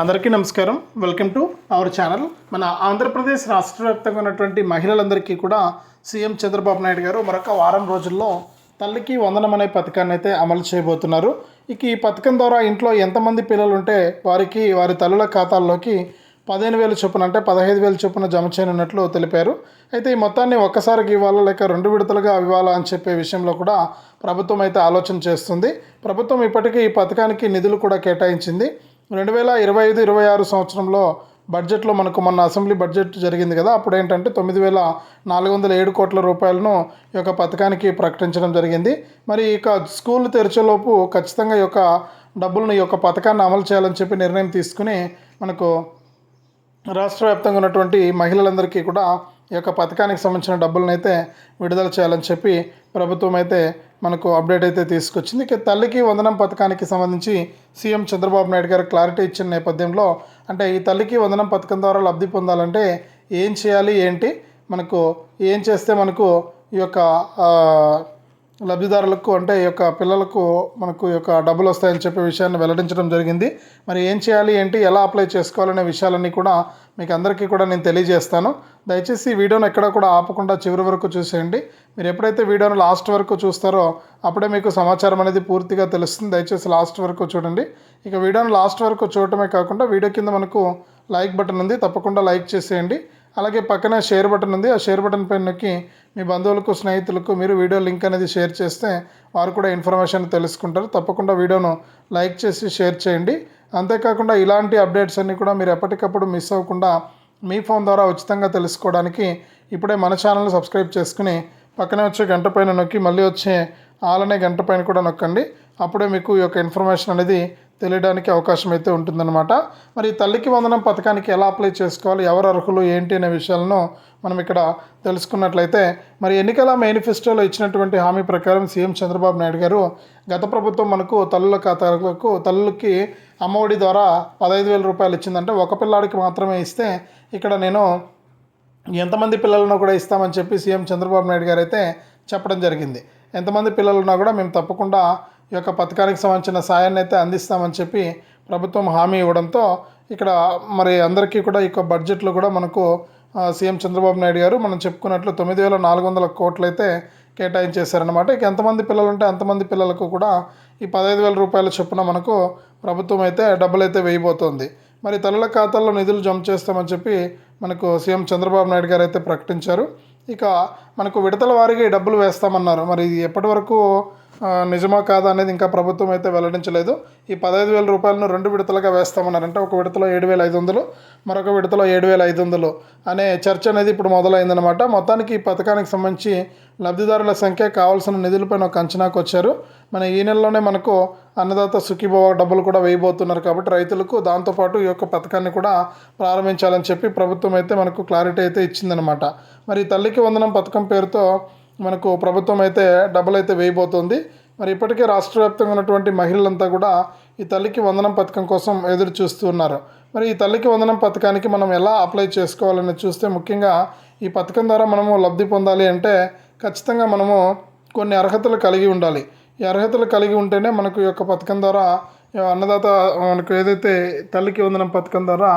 అందరికీ నమస్కారం. Welcome to our channel మన ఆంధ్రప్రదేశ్ రాష్ట్ర వ్యాప్తంగా ఉన్నటువంటి మహిళలందరికీ కూడా సీఎం చంద్రబాబు నాయుడు గారు మరొక వారం రోజుల్లో తల్లికి వందనం అనే పథకాన్ని అయితే అమలు చేయబోతున్నారు. ఇక ఈ పథకం ద్వారా ఇంట్లో ఎంతమంది పిల్లలు ఉంటే వారికి వారి తల్లుల ఖాతాల్లోకి పదిహేను వేలు చొప్పున అంటే పదహైదు వేలు చొప్పున జమ చేయనున్నట్లు తెలిపారు. అయితే ఈ మొత్తాన్ని ఒక్కసారికి ఇవ్వాలా లేక రెండు విడతలుగా ఇవ్వాలా అని చెప్పే విషయంలో కూడా ప్రభుత్వం అయితే ఆలోచన చేస్తుంది. ప్రభుత్వం ఇప్పటికీ ఈ పథకానికి నిధులు కూడా కేటాయించింది. రెండు వేల ఇరవై ఐదు ఇరవై ఆరు సంవత్సరంలో బడ్జెట్లో మనకు మొన్న అసెంబ్లీ బడ్జెట్ జరిగింది కదా అప్పుడు ఏంటంటే తొమ్మిది వేల నాలుగు వందల ఏడు కోట్ల రూపాయలను ఈ యొక్క పథకానికి ప్రకటించడం జరిగింది. మరి ఇక స్కూల్ తెరిచేలోపు ఖచ్చితంగా ఈ యొక్క డబ్బులను ఈ యొక్క పథకాన్ని అమలు చేయాలని చెప్పి నిర్ణయం తీసుకుని మనకు రాష్ట్ర వ్యాప్తంగా ఉన్నటువంటి మహిళలందరికీ కూడా ఈ యొక్క పథకానికి సంబంధించిన డబ్బులను అయితే విడుదల చేయాలని చెప్పి ప్రభుత్వం అయితే మనకు అప్డేట్ అయితే తీసుకొచ్చింది. ఇక తల్లికి వందనం పథకానికి సంబంధించి సీఎం చంద్రబాబు నాయుడు గారు క్లారిటీ ఇచ్చిన నేపథ్యంలో అంటే ఈ తల్లికి వందనం పథకం ద్వారా లబ్ధి పొందాలంటే ఏం చేయాలి ఏంటి? మనకు ఏం చేస్తే మనకు ఈ యొక్క లబ్ధిదారులకు అంటే ఈ యొక్క పిల్లలకు మనకు ఈ యొక్క డబ్బులు వస్తాయని చెప్పే విషయాన్ని వెల్లడించడం జరిగింది. మరి ఏం చేయాలి ఏంటి ఎలా అప్లై చేసుకోవాలనే విషయాలన్నీ కూడా మీకు అందరికీ కూడా నేను తెలియజేస్తాను. దయచేసి వీడియోను ఎక్కడ కూడా ఆపకుండా చివరి వరకు చూసేయండి. మీరు ఎప్పుడైతే వీడియోను లాస్ట్ వరకు చూస్తారో అప్పుడే మీకు సమాచారం అనేది పూర్తిగా తెలుస్తుంది. దయచేసి లాస్ట్ వరకు చూడండి. ఇక వీడియోను లాస్ట్ వరకు చూడటమే కాకుండా వీడియో కింద మనకు లైక్ బటన్ ఉంది. తప్పకుండా లైక్ చేసేయండి. అలాగే పక్కనే షేర్ బటన్ ఉంది. ఆ షేర్ బటన్ పైన నొక్కి మీ బంధువులకు స్నేహితులకు మీరు వీడియో లింక్ అనేది షేర్ చేస్తే వారు కూడా ఇన్ఫర్మేషన్ తెలుసుకుంటారు. తప్పకుండా వీడియోను లైక్ చేసి షేర్ చేయండి. అంతేకాకుండా ఇలాంటి అప్డేట్స్ అన్నీ కూడా మీరు ఎప్పటికప్పుడు మిస్ అవ్వకుండా మీ ఫోన్ ద్వారా ఉచితంగా తెలుసుకోవడానికి ఇప్పుడే మన ఛానల్ని సబ్స్క్రైబ్ చేసుకుని పక్కనే వచ్చే గంట పైన నొక్కి మళ్ళీ వచ్చే ఆలనే గంట పైన కూడా నొక్కండి. అప్పుడే మీకు ఈ యొక్క ఇన్ఫర్మేషన్ అనేది తెలియడానికి అవకాశం అయితే ఉంటుందన్నమాట. మరి తల్లికి వందనం పథకానికి ఎలా అప్లై చేసుకోవాలి? ఎవరు అర్హులు? ఏంటి అనే విషయాలను మనం ఇక్కడ తెలుసుకున్నట్లయితే మరి ఎన్నికల మేనిఫెస్టోలో ఇచ్చినటువంటి హామీ ప్రకారం సీఎం చంద్రబాబు నాయుడు గారు గత ప్రభుత్వం మనకు తల్లుల ఖాతాలకు తల్లులకి అమ్మఒడి ద్వారా పదహైదు వేల రూపాయలు ఇచ్చిందంటే ఒక పిల్లాడికి మాత్రమే ఇస్తే ఇక్కడ నేను ఎంతమంది పిల్లలను కూడా ఇస్తామని చెప్పి సీఎం చంద్రబాబు నాయుడు గారు అయితే చెప్పడం జరిగింది. ఎంతమంది పిల్లలున్నా కూడా మేము తప్పకుండా యొక్క పథకానికి సంబంధించిన సాయాన్ని అయితే అందిస్తామని చెప్పి ప్రభుత్వం హామీ ఇవ్వడంతో ఇక్కడ మరి అందరికీ కూడా ఈ బడ్జెట్లో కూడా మనకు సీఎం చంద్రబాబు నాయుడు గారు మనం చెప్పుకున్నట్లు తొమ్మిది వేల నాలుగు వందల కోట్లు అయితే కేటాయించేశారనమాట ఇక ఎంతమంది పిల్లలు ఉంటే అంతమంది పిల్లలకు కూడా ఈ పదహైదు వేల రూపాయల చొప్పున మనకు ప్రభుత్వం అయితే డబ్బులు అయితే వేయబోతోంది. మరి తల్లుల ఖాతాల్లో నిధులు జమ చేస్తామని చెప్పి మనకు సీఎం చంద్రబాబు నాయుడు గారు అయితే ప్రకటించారు. ఇక మనకు విడతల వారికి డబ్బులు వేస్తామన్నారు. మరి ఇది ఎప్పటి వరకు నిజమా కాదా అనేది ఇంకా ప్రభుత్వం అయితే వెల్లడించలేదు. ఈ పదహైదు వేల రూపాయలను రెండు విడతలుగా వేస్తామన్నారు అంటే ఒక విడతలో ఏడు వేల ఐదు వందలు మరొక విడతలో ఏడు వేల ఐదు వందలు అనే చర్చ అనేది ఇప్పుడు మొదలైందనమాట మొత్తానికి ఈ పథకానికి సంబంధించి లబ్ధిదారుల సంఖ్య కావాల్సిన నిధులపైన ఒక అంచనాకు వచ్చారు. మన ఈ నెలలోనే మనకు అన్నదాత సుఖీభవ డబ్బులు కూడా వేయబోతున్నారు కాబట్టి రైతులకు దాంతోపాటు ఈ యొక్క పథకాన్ని కూడా ప్రారంభించాలని చెప్పి ప్రభుత్వం అయితే మనకు క్లారిటీ అయితే ఇచ్చిందనమాట మరి తల్లికి వందనం పథకం పేరుతో మనకు ప్రభుత్వం అయితే డబ్బులు అయితే వేయబోతోంది. మరి ఇప్పటికే రాష్ట్ర వ్యాప్తంగా ఉన్నటువంటి మహిళలంతా కూడా ఈ తల్లికి వందనం పథకం కోసం ఎదురు చూస్తున్నారు మరి ఈ తల్లికి వందనం పథకానికి మనం ఎలా అప్లై చేసుకోవాలని చూస్తే ముఖ్యంగా ఈ పథకం ద్వారా మనము లబ్ధి పొందాలి అంటే ఖచ్చితంగా మనము కొన్ని అర్హతలు కలిగి ఉండాలి. ఈ అర్హతలు కలిగి ఉంటేనే మనకు ఈ యొక్క పథకం ద్వారా అన్నదాత మనకు ఏదైతే తల్లికి వందనం పథకం ద్వారా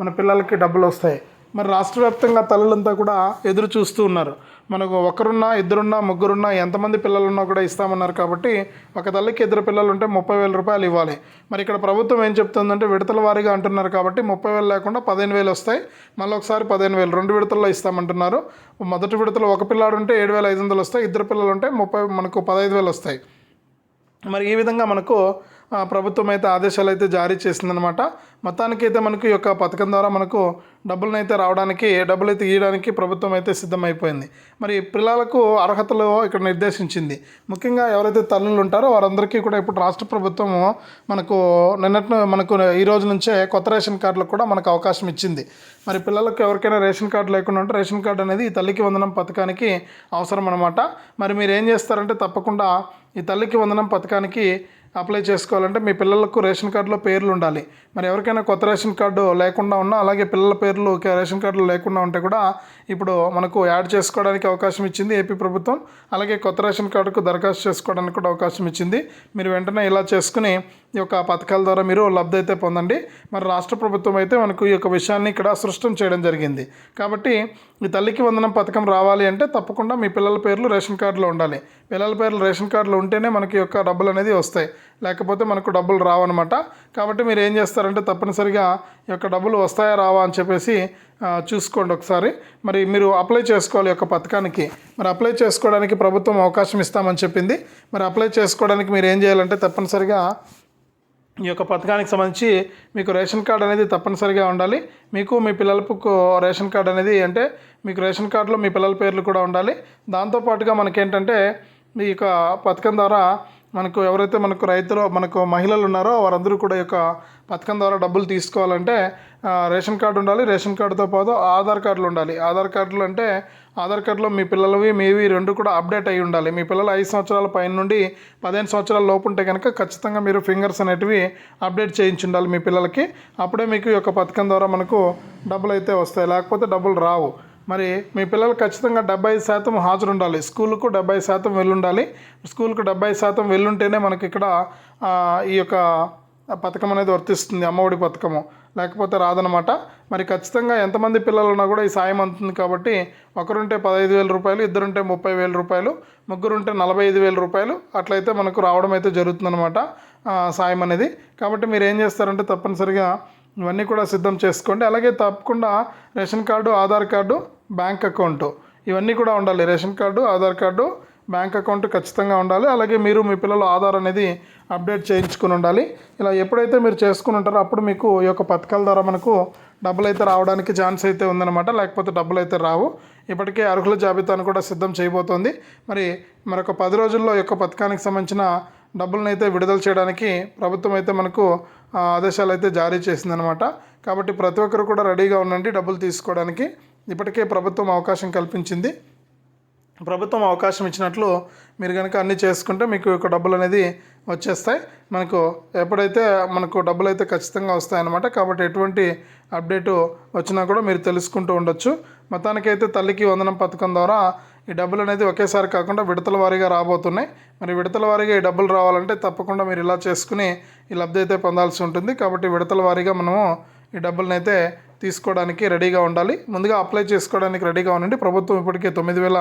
మన పిల్లలకి డబ్బులు వస్తాయి. మరి రాష్ట్ర వ్యాప్తంగా తల్లులంతా కూడా ఎదురు చూస్తూ ఉన్నారు. మనకు ఒకరున్నా ఇద్దరున్నా ముగ్గురున్నా ఎంతమంది పిల్లలున్నా కూడా ఇస్తామన్నారు కాబట్టి ఒక తల్లికి ఇద్దరు పిల్లలు ఉంటే ముప్పై వేల రూపాయలు ఇవ్వాలి. మరి ఇక్కడ ప్రభుత్వం ఏం చెప్తుందంటే విడతల వారీగా అంటున్నారు కాబట్టి ముప్పై వేలు లేకుండా పదిహేను వేలు వస్తాయి. మళ్ళీ ఒకసారి పదిహేను వేలు రెండు విడతల్లో ఇస్తామంటున్నారు. మొదటి విడతలో ఒక పిల్లాడు ఉంటే ఏడు వేల ఐదు వందలు వస్తాయి ఇద్దరు పిల్లలు ఉంటే ముప్పై మనకు పదహైదు వేలు వస్తాయి. మరి ఈ విధంగా మనకు ప్రభుత్వం అయితే ఆదేశాలు అయితే జారీ చేసిందనమాట మొత్తానికి అయితే మనకు ఈ యొక్క పథకం ద్వారా మనకు డబ్బులను అయితే రావడానికి డబ్బులు అయితే ఇవ్వడానికి ప్రభుత్వం అయితే సిద్ధమైపోయింది. మరి పిల్లలకు అర్హతలు ఇక్కడ నిర్దేశించింది. ముఖ్యంగా ఎవరైతే తల్లులు ఉంటారో వారందరికీ కూడా ఇప్పుడు రాష్ట్ర ప్రభుత్వము మనకు నిన్నటి మనకు ఈ రోజు నుంచే కొత్త రేషన్ కార్డులకు కూడా మనకు అవకాశం ఇచ్చింది. మరి పిల్లలకు ఎవరికైనా రేషన్ కార్డు లేకుండా ఉంటే రేషన్ కార్డు అనేది ఈ తల్లికి వందనం పథకానికి అవసరం అనమాట మరి మీరు ఏం చేస్తారంటే తప్పకుండా ఈ తల్లికి వందనం పథకానికి అప్లై చేసుకోవాలంటే మీ పిల్లలకు రేషన్ కార్డులో పేర్లు ఉండాలి. మరి ఎవరికైనా కొత్త రేషన్ కార్డు లేకుండా ఉన్నా అలాగే పిల్లల పేర్లు రేషన్ కార్డులో లేకుండా ఉంటే కూడా ఇప్పుడు మనకు యాడ్ చేసుకోవడానికి అవకాశం ఇచ్చింది ఏపీ ప్రభుత్వం. అలాగే కొత్త రేషన్ కార్డుకు దరఖాస్తు చేసుకోవడానికి కూడా అవకాశం ఇచ్చింది. మీరు వెంటనే ఇలా చేసుకుని ఈ యొక్క పథకాల ద్వారా మీరు లబ్ధి అయితే పొందండి. మరి రాష్ట్ర ప్రభుత్వం అయితే మనకు ఈ యొక్క విషయాన్ని ఇక్కడ సృష్టం చేయడం జరిగింది. కాబట్టి ఈ తల్లికి వందనం పథకం రావాలి అంటే తప్పకుండా మీ పిల్లల పేర్లు రేషన్ కార్డులో ఉండాలి. పిల్లల పేర్లు రేషన్ కార్డులో ఉంటేనే మనకి యొక్క డబ్బులు అనేది వస్తాయి. లేకపోతే మనకు డబ్బులు రావన్నమాట. కాబట్టి మీరు ఏం చేస్తారంటే తప్పనిసరిగా ఈ యొక్క డబ్బులు వస్తాయా రావా అని చెప్పేసి చూసుకోండి ఒకసారి. మరి మీరు అప్లై చేసుకోవాలి ఈ యొక్క పథకానికి. మరి అప్లై చేసుకోవడానికి ప్రభుత్వం అవకాశం ఇస్తామని చెప్పింది. మరి అప్లై చేసుకోవడానికి మీరు ఏం చేయాలంటే తప్పనిసరిగా ఈ యొక్క పథకానికి సంబంధించి మీకు రేషన్ కార్డు అనేది తప్పనిసరిగా ఉండాలి. మీకు మీ పిల్లలకు రేషన్ కార్డు అనేది అంటే మీకు రేషన్ కార్డులో మీ పిల్లల పేర్లు కూడా ఉండాలి. దాంతోపాటుగా మనకేంటంటే మీ యొక్క పథకం ద్వారా మనకు ఎవరైతే మనకు రైతులు మనకు మహిళలు ఉన్నారో వారందరూ కూడా ఈ యొక్క పథకం ద్వారా డబ్బులు తీసుకోవాలంటే రేషన్ కార్డు ఉండాలి. రేషన్ కార్డుతో పాటు ఆధార్ కార్డులు ఉండాలి. ఆధార్ కార్డులు అంటే ఆధార్ కార్డులో మీ పిల్లలవి మీవి రెండు కూడా అప్డేట్ అయి ఉండాలి. మీ పిల్లలు ఐదు సంవత్సరాల పైన నుండి పదిహేను సంవత్సరాల లోపు ఉంటే కనుక ఖచ్చితంగా మీరు ఫింగర్స్ అనేటివి అప్డేట్ చేయించి ఉండాలి మీ పిల్లలకి. అప్పుడే మీకు ఈ యొక్క పథకం ద్వారా మనకు డబ్బులు అయితే వస్తాయి. లేకపోతే డబ్బులు రావు. మరి మీ పిల్లలు ఖచ్చితంగా డెబ్బై శాతం హాజరు ఉండాలి స్కూల్కు డెబ్బై శాతం వెళ్ళుండాలి. స్కూల్కు డెబ్బై శాతం వెళ్ళుంటేనే మనకి ఇక్కడ ఈ యొక్క పథకం అనేది వర్తిస్తుంది అమ్మఒడి పథకము. లేకపోతే రాదనమాట మరి ఖచ్చితంగా ఎంతమంది పిల్లలు ఉన్నా కూడా ఈ సాయం అందుతుంది కాబట్టి ఒకరుంటే పదహైదు వేల రూపాయలు ఇద్దరుంటే ముప్పై వేల రూపాయలు ముగ్గురుంటే నలభై ఐదు వేల రూపాయలు అట్లయితే మనకు రావడం అయితే జరుగుతుందన్నమాట సాయం అనేది. కాబట్టి మీరు ఏం చేస్తారంటే తప్పనిసరిగా ఇవన్నీ కూడా సిద్ధం చేసుకోండి. అలాగే తప్పకుండా ration card Aadhaar card bank account ఇవన్నీ కూడా ఉండాలి. Ration card Aadhaar card bank account ఖచ్చితంగా ఉండాలి. అలాగే మీరు మీ పిల్లల ఆధార్ అనేది అప్డేట్ చేయించుకుని ఉండాలి. ఇలా ఎప్పుడైతే మీరు చేసుకుని ఉంటారో అప్పుడు మీకు ఈ యొక్క పథకాల ద్వారా మనకు డబ్బులు అయితే రావడానికి ఛాన్స్ అయితే ఉందన్నమాట. లేకపోతే డబ్బులు అయితే రావు. ఇప్పటికే అర్హుల జాబితాను కూడా సిద్ధం చేయబోతోంది. మరి మరొక పది రోజుల్లో యొక్క పథకానికి సంబంధించిన డబ్బులను అయితే విడుదల చేయడానికి ప్రభుత్వం అయితే మనకు ఆదేశాలు అయితే జారీ చేసిందనమాట కాబట్టి ప్రతి ఒక్కరు కూడా రెడీగా ఉండండి డబ్బులు తీసుకోవడానికి. ఇప్పటికే ప్రభుత్వం అవకాశం కల్పించింది. ప్రభుత్వం అవకాశం ఇచ్చినట్లు మీరు కనుక అన్నీ చేసుకుంటే మీకు ఒక డబ్బులు అనేది వచ్చేస్తాయి. మనకు ఎప్పుడైతే మనకు డబ్బులు అయితే ఖచ్చితంగా వస్తాయన్నమాట. కాబట్టి ఎటువంటి అప్డేటు వచ్చినా కూడా మీరు తెలుసుకుంటూ ఉండొచ్చు. మొత్తానికైతే తల్లికి వందనం పథకం ద్వారా ఈ డబ్బులు అనేది ఒకేసారి కాకుండా విడతల వారీగా రాబోతున్నాయి. మరి విడతల వారీగా ఈ డబ్బులు రావాలంటే తప్పకుండా మీరు ఇలా చేసుకుని ఈ లబ్ధి అయితే పొందాల్సి ఉంటుంది. కాబట్టి విడతల వారీగా మనము ఈ డబ్బులను అయితే తీసుకోవడానికి రెడీగా ఉండాలి. ముందుగా అప్లై చేసుకోవడానికి రెడీగా ఉండండి. ప్రభుత్వం ఇప్పటికే తొమ్మిది వేల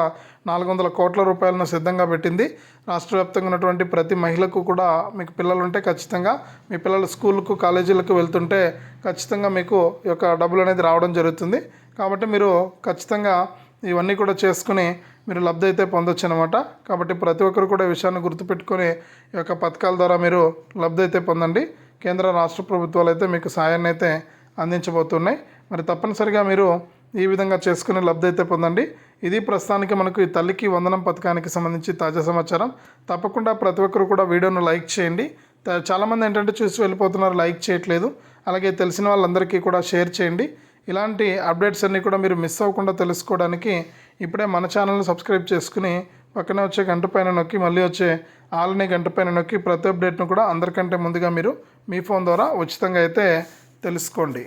నాలుగు వందల కోట్ల రూపాయలను సిద్ధంగా పెట్టింది. రాష్ట్ర వ్యాప్తంగా ఉన్నటువంటి ప్రతి మహిళకు కూడా మీకు పిల్లలు ఉంటే ఖచ్చితంగా మీ పిల్లలు స్కూళ్ళకు కాలేజీలకు వెళ్తుంటే ఖచ్చితంగా మీకు ఈ యొక్క డబ్బులు అనేది రావడం జరుగుతుంది. కాబట్టి మీరు ఖచ్చితంగా ఇవన్నీ కూడా చేసుకుని మీరు లబ్ధి అయితే పొందొచ్చు అనమాట కాబట్టి ప్రతి ఒక్కరు కూడా ఈ విషయాన్ని గుర్తుపెట్టుకొని ఈ యొక్క పథకాల ద్వారా మీరు లబ్ధి అయితే పొందండి. కేంద్ర రాష్ట్ర ప్రభుత్వాలు అయితే మీకు సాయాన్ని అయితే అందించబోతున్నాయి. మరి తప్పనిసరిగా మీరు ఈ విధంగా చేసుకుని లబ్ధి అయితే పొందండి. ఇది ప్రస్తుతానికి మనకు ఈ తల్లికి వందనం పథకానికి సంబంధించి తాజా సమాచారం. తప్పకుండా ప్రతి ఒక్కరు కూడా వీడియోను లైక్ చేయండి. చాలామంది ఏంటంటే చూసి వెళ్ళిపోతున్నారు లైక్ చేయట్లేదు. అలాగే తెలిసిన వాళ్ళందరికీ కూడా షేర్ చేయండి. ఇలాంటి అప్డేట్స్ అన్నీ కూడా మీరు మిస్ అవ్వకుండా తెలుసుకోవడానికి ఇప్పుడే మన ఛానల్ని సబ్స్క్రైబ్ చేసుకుని పక్కనే వచ్చే గంట పైన నొక్కి మళ్ళీ వచ్చే ఆల్ని గంట పైన నొక్కి ప్రతి అప్డేట్ను కూడా అందరికంటే ముందుగా మీరు మీ ఫోన్ ద్వారా ఉచితంగా అయితే తెలుసుకోండి.